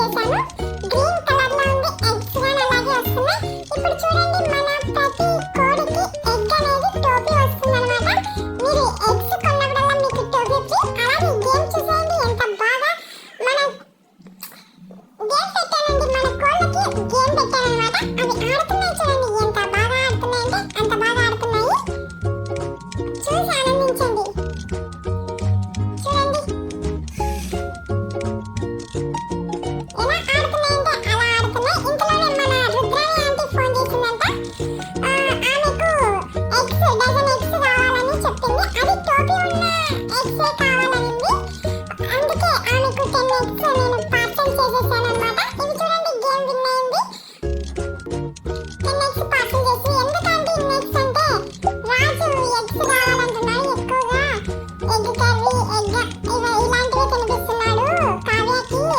చేశాను. గ్రీన్ కలర్లో ఉంది ఎగ్స్ గాని అలాగే వస్తున్నాయి. ఇప్పుడు చూడండి మన ప్రతి కోడికి ఎగ్ అనేది టోపీ వస్తుందన్నమాట. మీరు ఎగ్స్ కొన్నప్పుడల్లా మీకు టోపీ వచ్చి అలాగే గేమ్ చూసేయండి. ఎంత బాగా మన గేమ్ పెట్టానండి మన కోళ్ళకి గేమ్ పెట్టాను ఎగ్స్ నేను పార్సల్ చేసేసాను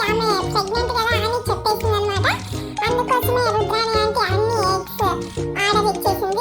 ఆమె ప్రెగ్నెంట్ కదా అందుకోసమే రుద్రాణి అంటే అన్ని ఎగ్స్ ఆర్డర్ ఇచ్చేసింది.